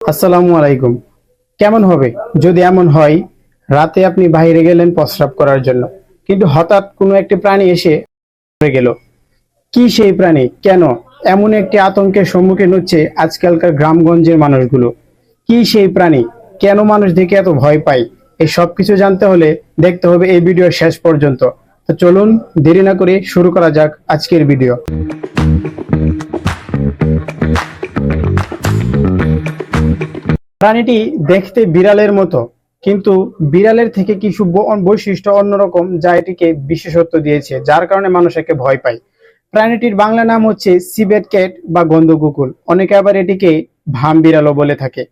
আসসালামু আলাইকুম। কেমন হবে? যদি এমন হয়, রাতে আপনি বাইরে গেলেন প্রস্রাব করার জন্য। কিন্তু হঠাৎ কোনো একটি প্রাণী এসে পড়ে গেল। কি সেই প্রাণী? কেন? এমন একটি আতঙ্কের সম্মুখীন হচ্ছে আজকালকার গ্রামগঞ্জের মানুষগুলো। কি সেই প্রাণী? কেন মানুষ দেখে এত ভয় পায়? এই সব কিছু জানতে হলে দেখতে হবে এই ভিডিও শেষ পর্যন্ত। তো চলুন দেরি না করে শুরু করা যাক আজকের ভিডিও। প্রাণীটি দেখতে বিড়ালের মতো, কিন্তু বিড়ালের থেকে কিছু বৈশিষ্ট্য অন্যরকম যা এটিকে বিশেষত্ব দিয়েছে, যার কারণে মানুষ একে ভয় পায়। প্রাণীটির বাংলা নাম হচ্ছে সিবেট ক্যাট বা গন্ধ গন্ধকুকুল অনেকে আবার এটিকে ভাম বিড়ালও বলে থাকে।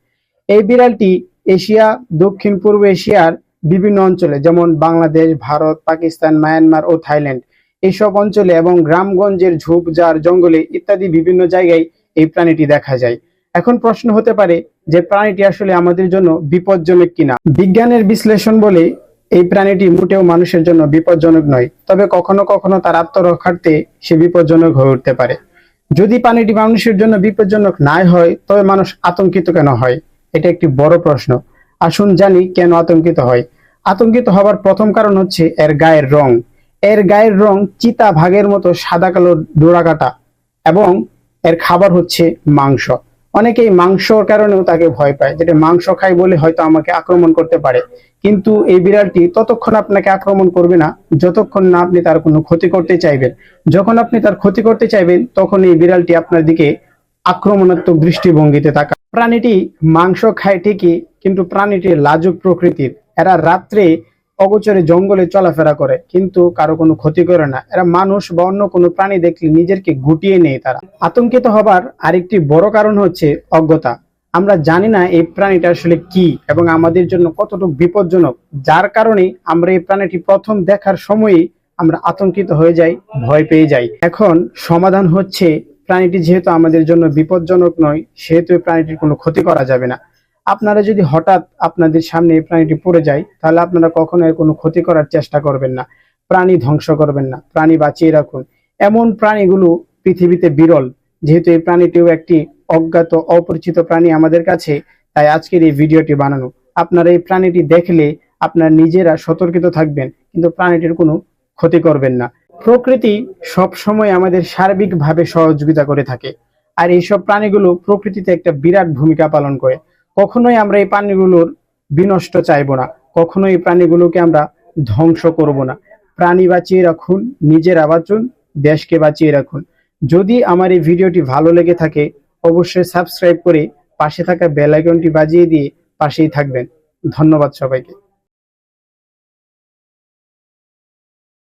এই বিড়ালটি এশিয়া, দক্ষিণ পূর্ব এশিয়ার বিভিন্ন অঞ্চলে, যেমন বাংলাদেশ, ভারত, পাকিস্তান, মায়ানমার ও থাইল্যান্ড এইসব অঞ্চলে এবং গ্রামগঞ্জের ঝোপঝাড়, জঙ্গলে ইত্যাদি বিভিন্ন জায়গায় এই প্রাণীটি দেখা যায়। এখন প্রশ্ন হতে পারে যে প্রাণীটি আসলে আমাদের জন্য বিপজ্জনক কিনা? বিজ্ঞানের বিশ্লেষণ বলে এই প্রাণীটি মোটেও মানুষের জন্য বিপজ্জনক নয়, তবে কখনো কখনো তার আত্মরক্ষার্থে সে বিপজ্জনক হয়ে উঠতে পারে। যদি প্রাণীটি মানুষের জন্য বিপজ্জনক নাই হয়, তবে মানুষ আতঙ্কিত কেন হয়? এটা একটি বড় প্রশ্ন। আসুন জানি কেন আতঙ্কিত হয়। আতঙ্কিত হবার প্রথম কারণ হচ্ছে এর গায়ের রং। এর গায়ের রং চিতা ভাগের মতো সাদা কালো ডোরাকাটা এবং এর খাবার হচ্ছে মাংস। অনেকেই মাংসর কারণেও তাকে ভয় পায়, যেটা মাংস খাই বলে হয়তো আমাকে আক্রমণ করতে পারে। কিন্তু এই বিড়ালটি ততক্ষণ আপনাকে আক্রমণ করবে না, যতক্ষণ না আপনি তার কোনো ক্ষতি করতে চাইবেন। যখন আপনি তার ক্ষতি করতে চাইবেন, তখন এই বিড়ালটি আপনার দিকে আক্রমণাত্মক দৃষ্টিভঙ্গিতে তাকা প্রাণীটি মাংস খায় ঠিকই, কিন্তু প্রাণীটি লাজুক প্রকৃতির। এরা রাত্রে অগোচরে জঙ্গলে চলাফেরা করে, কিন্তু কারও কোনো ক্ষতি করে না। এরা মানুষ বা অন্য কোনো প্রাণী দেখলে নিজেরকে গুটিয়ে নেয় তারা। আতঙ্কিত হবার আরেকটি বড় কারণ হচ্ছে অজ্ঞতা। আমরা জানি না এই প্রাণীটা আসলে কি এবং আমাদের জন্য কতটুকু বিপজ্জনক। যার কারণে আমরা এই প্রাণীটি প্রথম দেখার সময়ই আমরা আতঙ্কিত হয়ে যাই, ভয় পেয়ে যাই। এখন সমাধান হচ্ছে, প্রাণীটি যেহেতু আমাদের জন্য বিপজ্জনক নয়, সেহেতু প্রাণীটির কোনো ক্ষতি করা যাবে না। আপনারা যদি হঠাৎ আপনাদের সামনে এই প্রাণীটি পড়ে যায়, তাহলে আপনারা কখনো এর কোনো ক্ষতি করার চেষ্টা করবেন না। প্রাণী ধ্বংস করবেন না। প্রাণী বাঁচিয়ে রাখুন। এমন প্রাণীগুলো পৃথিবীতে বিরল। যেহেতু এই প্রাণীটিও একটি অজ্ঞাত, অপরিচিত প্রাণী আমাদের কাছে, তাই আজকের এই ভিডিওটি বানানো। আপনারা এই প্রাণীটি দেখলে আপনার নিজেরা সতর্কিত থাকবেন, কিন্তু প্রাণীটির কোনো ক্ষতি করবেন না। প্রকৃতি সব সময় আমাদের সার্বিকভাবে সহযোগিতা করে থাকে। আর এইসব প্রাণীগুলো প্রকৃতিতে একটা বিরাট ভূমিকা পালন করে। কখনোই আমরা এই প্রাণীগুলোর বিনষ্ট চাইব না। কখনোই এই প্রাণীগুলোকে আমরা ধ্বংস করব না। প্রাণী বাঁচিয়ে রাখুন, নিজেরা বাঁচুন দেশকে বাঁচিয়ে রাখুন। যদি আমার এই ভিডিওটি ভালো লেগে থাকে, অবশ্যই সাবস্ক্রাইব করে পাশে থাকা বেল আইকনটি বাজিয়ে দিয়ে পাশেই থাকবেন। ধন্যবাদ সবাইকে।